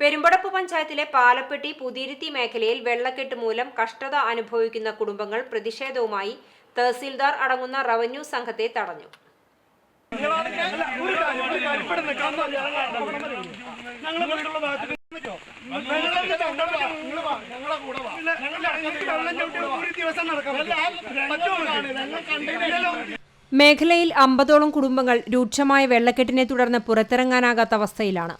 പെരുമ്പടപ്പ് പഞ്ചായത്തിലെ പാലപ്പെട്ടി പുതിരുത്തി മേഖലയിൽ വെള്ളക്കെട്ട് മൂലം കഷ്ടത അനുഭവിക്കുന്ന കുടുംബങ്ങൾ പ്രതിഷേധവുമായി തഹസീൽദാർ അടങ്ങുന്ന റവന്യൂ സംഘത്തെ തടഞ്ഞു. മേഖലയിൽ അമ്പതോളം കുടുംബങ്ങൾ രൂക്ഷമായ വെള്ളക്കെട്ടിനെ തുടർന്ന് പുറത്തിറങ്ങാനാകാത്ത അവസ്ഥയിലാണ്.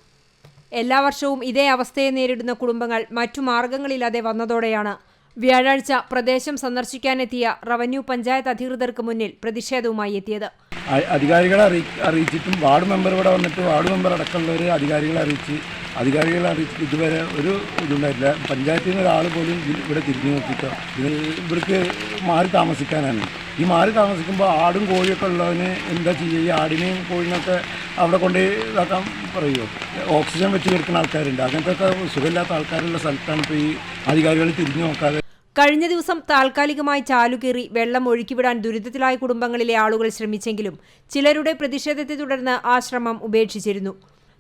എല്ലാ വർഷവും ഇതേ അവസ്ഥയെ നേരിടുന്ന കുടുംബങ്ങൾ മറ്റു മാർഗങ്ങളില്ലാതെ വന്നതോടെയാണ് വ്യാഴാഴ്ച പ്രദേശം സന്ദർശിക്കാനെത്തിയ റവന്യൂ പഞ്ചായത്ത് അധികൃതർക്ക് മുന്നിൽ പ്രതിഷേധവുമായി എത്തിയത്. അധികാരികളെ അറിയിച്ചിട്ടും വാർഡ് മെമ്പർ ഇവിടെ വന്നിട്ട് വാർഡ് മെമ്പർ അടക്കമുള്ളവർ അധികാരികളെ അറിയിച്ച് അധികാരികളെ അറിയിച്ചിട്ട് ഇതുവരെ ഒരു ഇതുണ്ടായിട്ടില്ല. പഞ്ചായത്തിൽ നിന്ന് ഒരാൾ പോലും ഇവിടെ തിരിഞ്ഞു നോക്കിയിട്ടോ? ഇവർക്ക് മാറി താമസിക്കാനാണ്. ഈ മാറി താമസിക്കുമ്പോൾ ആടും കോഴിയൊക്കെ ഉള്ളവന് എന്താ ചെയ്യുക ഈ ആടിനെയും കോഴിനൊക്കെ അവിടെ കൊണ്ട് ഇതാക്കാൻ പറയുമോ ഓക്സിജൻ വെച്ച് കിടക്കുന്ന ആൾക്കാരുണ്ട്. അങ്ങനത്തെ സുഖമില്ലാത്ത ആൾക്കാരുള്ള സ്ഥലത്താണ് ഇപ്പോൾ ഈ അധികാരികൾ തിരിഞ്ഞു നോക്കാതെ കഴിഞ്ഞ ദിവസം താൽക്കാലികമായി ചാലുകേറി വെള്ളം ഒഴുക്കിവിടാൻ ദുരിതത്തിലായ കുടുംബങ്ങളിലെ ആളുകൾ ശ്രമിച്ചെങ്കിലും ചിലരുടെ പ്രതിഷേധത്തെ തുടർന്ന് ആശ്രമം ശ്രമം ഉപേക്ഷിച്ചിരുന്നു.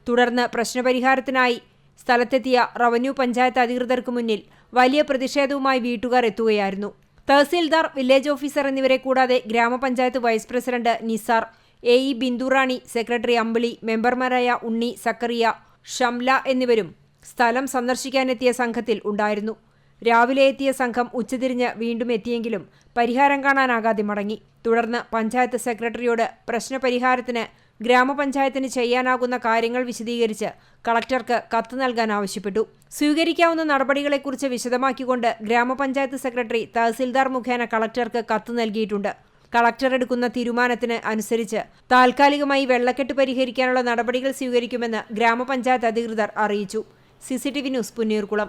തുടർന്ന് പ്രശ്നപരിഹാരത്തിനായി സ്ഥലത്തെത്തിയ റവന്യൂ പഞ്ചായത്ത് അധികൃതർക്ക് മുന്നിൽ വലിയ പ്രതിഷേധവുമായി വീട്ടുകാർ എത്തുകയായിരുന്നു. തഹസീൽദാർ വില്ലേജ് ഓഫീസർ എന്നിവരെ കൂടാതെ grama panchayat vice president Nisar A E Bindurani secretary Ambili മെമ്പർമാരായ ഉണ്ണി സക്കറിയ ഷംല എന്നിവരും സ്ഥലം സന്ദർശിക്കാനെത്തിയ സംഘത്തിൽ ഉണ്ടായിരുന്നു. രാവിലെ എത്തിയ സംഘം ഉച്ചതിരിഞ്ഞ് വീണ്ടും എത്തിയെങ്കിലും പരിഹാരം കാണാനാകാതെ മടങ്ങി. തുടർന്ന് പഞ്ചായത്ത് സെക്രട്ടറിയോട് പ്രശ്നപരിഹാരത്തിന് ഗ്രാമപഞ്ചായത്തിന് ചെയ്യാനാകുന്ന കാര്യങ്ങൾ വിശദീകരിച്ച് കളക്ടർക്ക് കത്ത് നൽകാൻ ആവശ്യപ്പെട്ടു. സ്വീകരിക്കാവുന്ന നടപടികളെക്കുറിച്ച് വിശദമാക്കിക്കൊണ്ട് ഗ്രാമപഞ്ചായത്ത് സെക്രട്ടറി തഹസിൽദാർ മുഖേന കളക്ടർക്ക് കത്ത് നൽകിയിട്ടുണ്ട്. കളക്ടർ എടുക്കുന്ന തീരുമാനത്തിന് അനുസരിച്ച് താൽക്കാലികമായി വെള്ളക്കെട്ട് പരിഹരിക്കാനുള്ള നടപടികൾ സ്വീകരിക്കുമെന്ന് ഗ്രാമപഞ്ചായത്ത് അധികൃതർ അറിയിച്ചു. CCTV news Punneerkulam